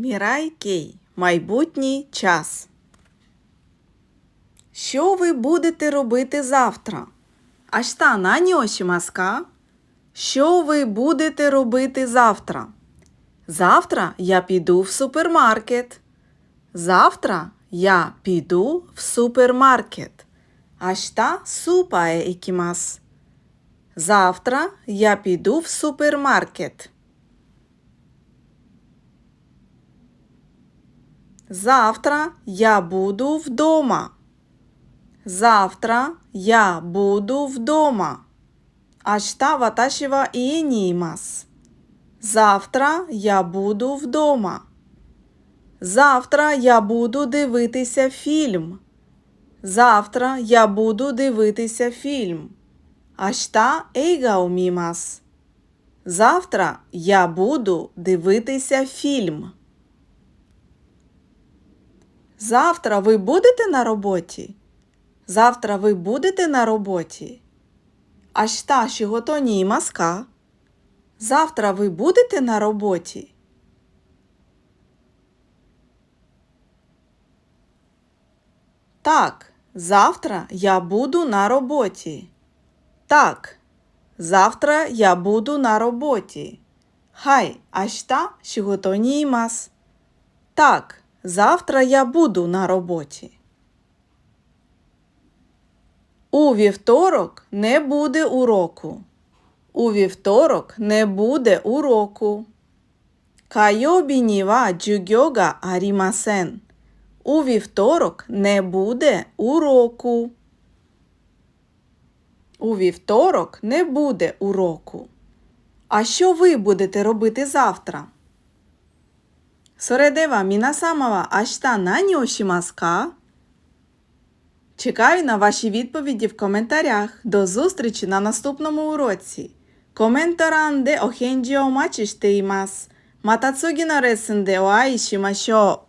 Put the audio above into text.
Мірай Кей. Майбутній час. Що ви будете робити завтра? Ашта нані ошімаска? Що ви будете робити завтра? Завтра я піду в супермаркет. Завтра я піду в супермаркет. Ашта супає ікімас. Завтра я піду в супермаркет. Завтра я буду вдома. Завтра я буду вдома. Ашта ваташіва ієнімас. Завтра я буду вдома. Завтра я буду дивитися фільм. Завтра я буду дивитися фільм. Ашта ейгаумімас. Завтра я буду дивитися фільм. Завтра ви будете на роботі? Завтра ви будете на роботі? Ашта шіготоні маска. Завтра ви будете на роботі? Так, завтра я буду на роботі. Так, завтра я буду на роботі. Хай, ашта шіготоні мас. Так, завтра я буду на роботі. У вівторок не буде уроку. У вівторок не буде уроку. Кайобі ніва джугьога арімасен. У вівторок не буде уроку. У вівторок не буде уроку. А що ви будете робити завтра? それでは皆様は明日何をしますか Чекаю на ваші відповіді в коментарях. До зустрічі на наступному уроці. Коментаран де о хенджі о мачіしています。また次のレッスンでお会いしましょう。